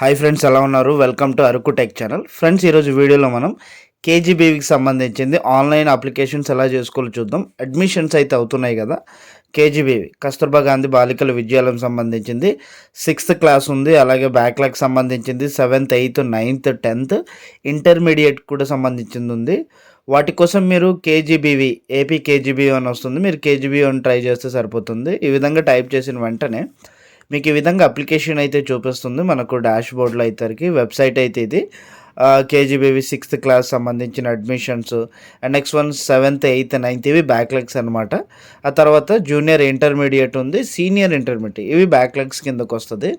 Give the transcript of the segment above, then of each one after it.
Hi friends ఎలా ఉన్నారు? Welcome to Araku tech channel friends ఈరోజు వీడియోలో మనం కేజీబీవీకి సంబంధించింది ఆన్లైన్ అప్లికేషన్స్ ఎలా చేసుకోవాలో చూద్దాం. అడ్మిషన్స్ అయితే అవుతున్నాయి కదా. కేజీబీవీ కస్తూర్బా గాంధీ బాలికల విద్యాలయం సంబంధించింది. సిక్స్త్ క్లాస్ ఉంది. అలాగే బ్యాక్లాగ్ సంబంధించింది. Seventh eighth ninth tenth intermediate కూడా సంబంధించింది ఉంది. వాటి కోసం మీరు కేజీబీవీ ఏపీ కేజీబీ అని వస్తుంది. మీరు కేజీబీ అని ట్రై చేస్తే సరిపోతుంది. ఈ విధంగా టైప్ చేసిన వెంటనే మీకు ఈ విధంగా అప్లికేషన్ అయితే చూపిస్తుంది. మనకు డాష్ బోర్డ్లో అయితే వెబ్సైట్ అయితే ఇది. కేజీబీవి సిక్స్త్ క్లాస్ సంబంధించిన admissions and next one seventh eighth ninth ఇవి బ్యాక్లెగ్స్ అనమాట ఆ తర్వాత జూనియర్ ఇంటర్మీడియట్ ఉంది. సీనియర్ ఇంటర్మీడియట్ ఇవి బ్యాక్లెగ్స్ కిందకు వస్తుంది.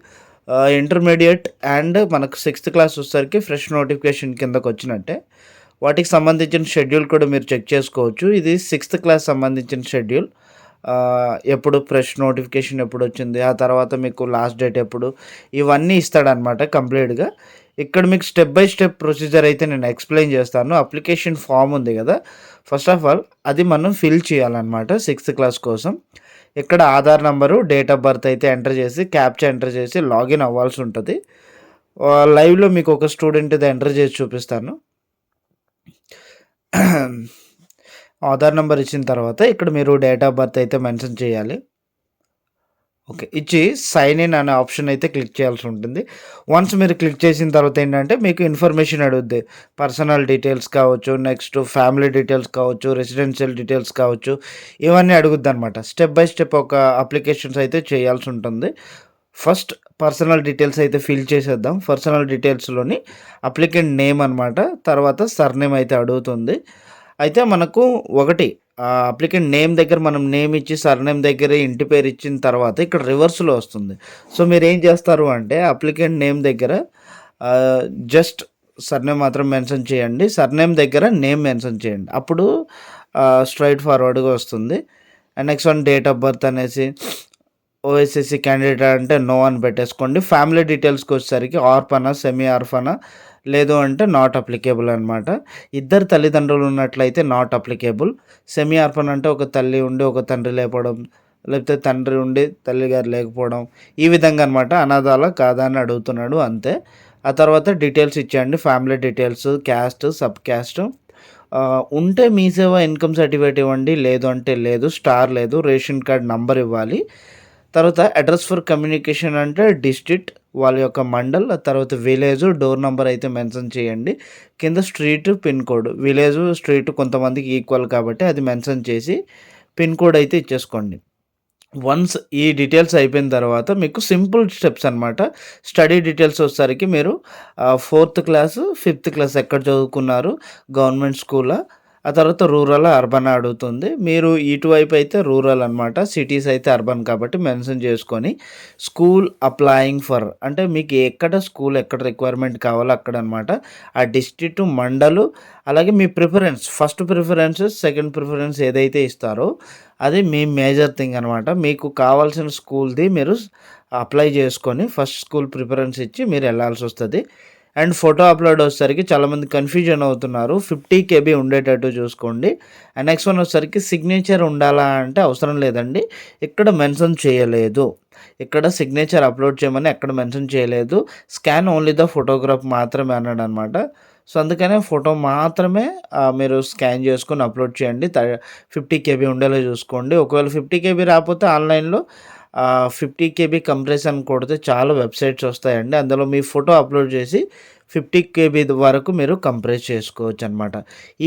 ఇంటర్మీడియట్ అండ్ మనకు సిక్స్త్ క్లాస్ వచ్చేసరికి ఫ్రెష్ నోటిఫికేషన్ కిందకు వచ్చినట్టే. వాటికి సంబంధించిన షెడ్యూల్ కూడా మీరు చెక్ చేసుకోవచ్చు. ఇది సిక్స్త్ క్లాస్ సంబంధించిన షెడ్యూల్ ఎప్పుడు ఫ్రెష్ నోటిఫికేషన్ ఎప్పుడు వచ్చింది ఆ తర్వాత మీకు లాస్ట్ డేట్ ఎప్పుడు ఇవన్నీ ఇస్తాడనమాట కంప్లీట్గా ఇక్కడ మీకు స్టెప్ బై స్టెప్ ప్రొసీజర్ అయితే నేను ఎక్స్ప్లెయిన్ చేస్తాను. అప్లికేషన్ ఫామ్ ఉంది కదా. ఫస్ట్ ఆఫ్ ఆల్ అది మనం ఫిల్ చేయాలన్నమాట సిక్స్త్ క్లాస్ కోసం. ఇక్కడ Aadhaar number date of birth అయితే ఎంటర్ చేసి క్యాప్చా ఎంటర్ చేసి లాగిన్ అవ్వాల్సి ఉంటుంది. లైవ్లో మీకు ఒక స్టూడెంట్ ఇది ఎంటర్ చేసి చూపిస్తాను. ఆధార్ నెంబర్ ఇచ్చిన తర్వాత ఇక్కడ మీరు డేట్ ఆఫ్ బర్త్ అయితే మెన్షన్ చేయాలి. ఓకే ఇచ్చి సైన్ ఇన్ అనే ఆప్షన్ అయితే క్లిక్ చేయాల్సి ఉంటుంది. వన్స్ మీరు క్లిక్ చేసిన తర్వాత ఏంటంటే మీకు ఇన్ఫర్మేషన్ అడుగుద్ది. పర్సనల్ డీటెయిల్స్ కావచ్చు నెక్స్ట్ ఫ్యామిలీ డీటెయిల్స్ కావచ్చు రెసిడెన్షియల్ డీటెయిల్స్ కావచ్చు ఇవన్నీ అడుగుద్ది అనమాట స్టెప్ బై స్టెప్ ఒక అప్లికేషన్స్ అయితే చేయాల్సి ఉంటుంది. ఫస్ట్ పర్సనల్ డీటెయిల్స్ అయితే ఫిల్ చేసేద్దాం. పర్సనల్ డీటెయిల్స్లోని అప్లికెంట్ నేమ్ అనమాట తర్వాత సర్నేమ్ అయితే అడుగుతుంది. అయితే మనకు ఒకటి అప్లికెంట్ నేమ్ దగ్గర మనం నేమ్ ఇచ్చి సర్నేమ్ దగ్గర ఇంటి పేరు ఇచ్చిన తర్వాత ఇక్కడ రివర్స్లో వస్తుంది. సో మీరు ఏం చేస్తారు అంటే అప్లికెంట్ నేమ్ దగ్గర జస్ట్ సర్నేమ్ మాత్రం మెన్షన్ చేయండి. సర్నేమ్ దగ్గర నేమ్ మెన్షన్ చేయండి. అప్పుడు స్ట్రైట్ ఫార్వర్డ్గా వస్తుంది. And next one date of birth అనేసి ఓఎస్ఎస్సి క్యాండిడేట్ అంటే నో అని పెట్టేసుకోండి. ఫ్యామిలీ డీటెయిల్స్కి వచ్చేసరికి ఆర్ఫనా సెమీ ఆర్ఫనా లేదు అంటే నాట్ అప్లికేబుల్ అనమాట ఇద్దరు తల్లిదండ్రులు ఉన్నట్లయితే నాట్ అప్లికేబుల్ సెమీ ఆర్ఫన్ అంటే ఒక తల్లి ఉండి ఒక తండ్రి లేకపోవడం లేకపోతే తండ్రి ఉండి తల్లి గారు లేకపోవడం ఈ విధంగా అనమాట అనాథాల కాదా అని అడుగుతున్నాడు అంతే. ఆ తర్వాత డీటెయిల్స్ ఇచ్చేయండి. Family details caste sub caste ఉంటే మీ సేవ ఇన్కమ్ సర్టిఫికేట్ ఇవ్వండి. లేదు అంటే లేదు. స్టార్ లేదు. రేషన్ కార్డ్ నంబర్ ఇవ్వాలి. తర్వాత అడ్రస్ ఫర్ కమ్యూనికేషన్ అంటే డిస్ట్రిక్ట్ వాళ్ళ యొక్క మండల్ తర్వాత విలేజ్ డోర్ నెంబర్ అయితే మెన్షన్ చేయండి. కింద street pin code. Village street కొంతమందికి ఈక్వల్ కాబట్టి అది మెన్షన్ చేసి పిన్ కోడ్ అయితే ఇచ్చేసుకోండి. వన్స్ ఈ డీటెయిల్స్ అయిపోయిన తర్వాత మీకు సింపుల్ స్టెప్స్ అనమాట స్టడీ డీటెయిల్స్ వచ్చేసరికి మీరు ఫోర్త్ క్లాస్ ఫిఫ్త్ క్లాస్ ఎక్కడ చదువుకున్నారు గవర్నమెంట్ స్కూలా ఆ తర్వాత రూరల్ అర్బన్ అడుగుతుంది మీరు ఇటువైపు అయితే రూరల్ అనమాట సిటీస్ అయితే అర్బన్ కాబట్టి మెన్షన్ చేసుకొని స్కూల్ అప్లయింగ్ ఫర్ అంటే మీకు ఎక్కడ స్కూల్ ఎక్కడ రిక్వైర్మెంట్ కావాలో అక్కడ అనమాట ఆ డిస్ట్రిక్ట్ మండలు అలాగే మీ preference first preference second preference ఏదైతే ఇస్తారో అది మీ మేజర్ థింగ్ అనమాట మీకు కావాల్సిన స్కూల్ది మీరు అప్లై చేసుకొని ఫస్ట్ స్కూల్ ప్రిఫరెన్స్ ఇచ్చి మీరు వెళ్ళాల్సి వస్తుంది. అండ్ ఫోటో అప్లోడ్ వచ్చేసరికి చాలామంది కన్ఫ్యూజన్ అవుతున్నారు. ఫిఫ్టీ కేబీ ఉండేటట్టు చూసుకోండి. అండ్ నెక్స్ట్ వన్ వచ్చేసరికి సిగ్నేచర్ ఉండాలా అంటే అవసరం లేదండి. ఇక్కడ మెన్షన్ చేయలేదు. ఇక్కడ సిగ్నేచర్ అప్లోడ్ చేయమని ఎక్కడ మెన్షన్ చేయలేదు. స్కాన్ ఓన్లీ ద ఫోటోగ్రాఫ్ మాత్రమే అన్నాడు అనమాట సో అందుకనే ఫోటో మాత్రమే మీరు స్కాన్ చేసుకొని అప్లోడ్ చేయండి. ఫిఫ్టీ కేబీ ఉండేలా చూసుకోండి. ఒకవేళ ఫిఫ్టీ కేబీ రాకపోతే ఆన్లైన్లో ఫిఫ్టీ కేబీ కంప్రెషన్ కొడితే చాలా వెబ్సైట్స్ వస్తాయండి. అందులో మీ ఫోటో అప్లోడ్ చేసి ఫిఫ్టీ కేబీ వరకు మీరు కంప్రెస్ చేసుకోవచ్చు అనమాట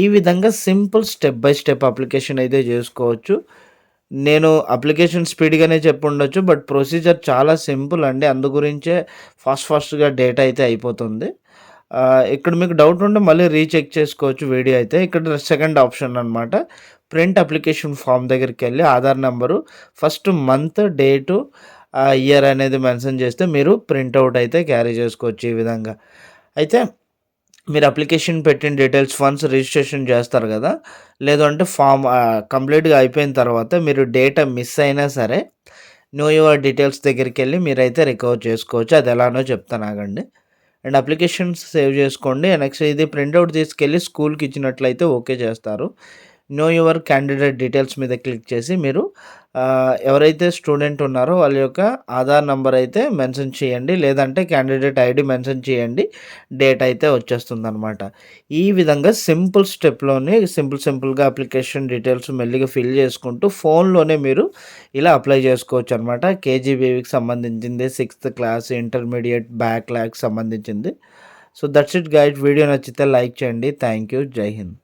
ఈ విధంగా simple step by step application అయితే చేసుకోవచ్చు. నేను అప్లికేషన్ స్పీడ్గానే చెప్పి ఉండొచ్చు బట్ ప్రొసీజర్ చాలా సింపుల్ అండి. అందు గురించే ఫాస్ట్ ఫాస్ట్గా డేటా అయితే అయిపోతుంది. ఇక్కడ మీకు డౌట్ ఉంటే మళ్ళీ రీచెక్ చేసుకోవచ్చు వీడియో అయితే. ఇక్కడ సెకండ్ ఆప్షన్ అనమాట ప్రింట్ అప్లికేషన్ ఫామ్ దగ్గరికి వెళ్ళి Aadhaar number first month date year అనేది మెన్షన్ చేస్తే మీరు ప్రింట్అవుట్ అయితే క్యారీ చేసుకోవచ్చు ఈ విధంగా. అయితే మీరు అప్లికేషన్ పెట్టిన డీటెయిల్స్ ఫండ్స్ రిజిస్ట్రేషన్ చేస్తారు కదా లేదు అంటే ఫామ్ కంప్లీట్గా అయిపోయిన తర్వాత మీరు డేటా మిస్ అయినా సరే న్యూ యువర్ డీటెయిల్స్ దగ్గరికి వెళ్ళి మీరైతే రికవర్ చేసుకోవచ్చు. అది ఎలానో చెప్తాను ఆగండి. అండ్ అప్లికేషన్స్ సేవ్ చేసుకోండి. నెక్స్ట్ ఇది ప్రింట్అవుట్ తీసుకెళ్ళి స్కూల్కి ఇచ్చినట్లయితే ఓకే చేస్తారు. నో యువర్ క్యాండిడేట్ డీటెయిల్స్ మీద క్లిక్ చేసి మీరు ఎవరైతే స్టూడెంట్ ఉన్నారో వాళ్ళ యొక్క ఆధార్ నెంబర్ అయితే మెన్షన్ చేయండి. లేదంటే క్యాండిడేట్ ఐడి మెన్షన్ చేయండి. డేట్ అయితే వచ్చేస్తుంది అనమాట ఈ విధంగా సింపుల్ స్టెప్లోనే సింపుల్ సింపుల్గా అప్లికేషన్ డీటెయిల్స్ మెల్లిగా ఫిల్ చేసుకుంటూ ఫోన్లోనే మీరు ఇలా అప్లై చేసుకోవచ్చు అనమాట కేజీబీవీకి సంబంధించింది sixth class intermediate backlog సంబంధించింది. So that's it guide video నచ్చితే లైక్ చేయండి. Thank you Jai Hind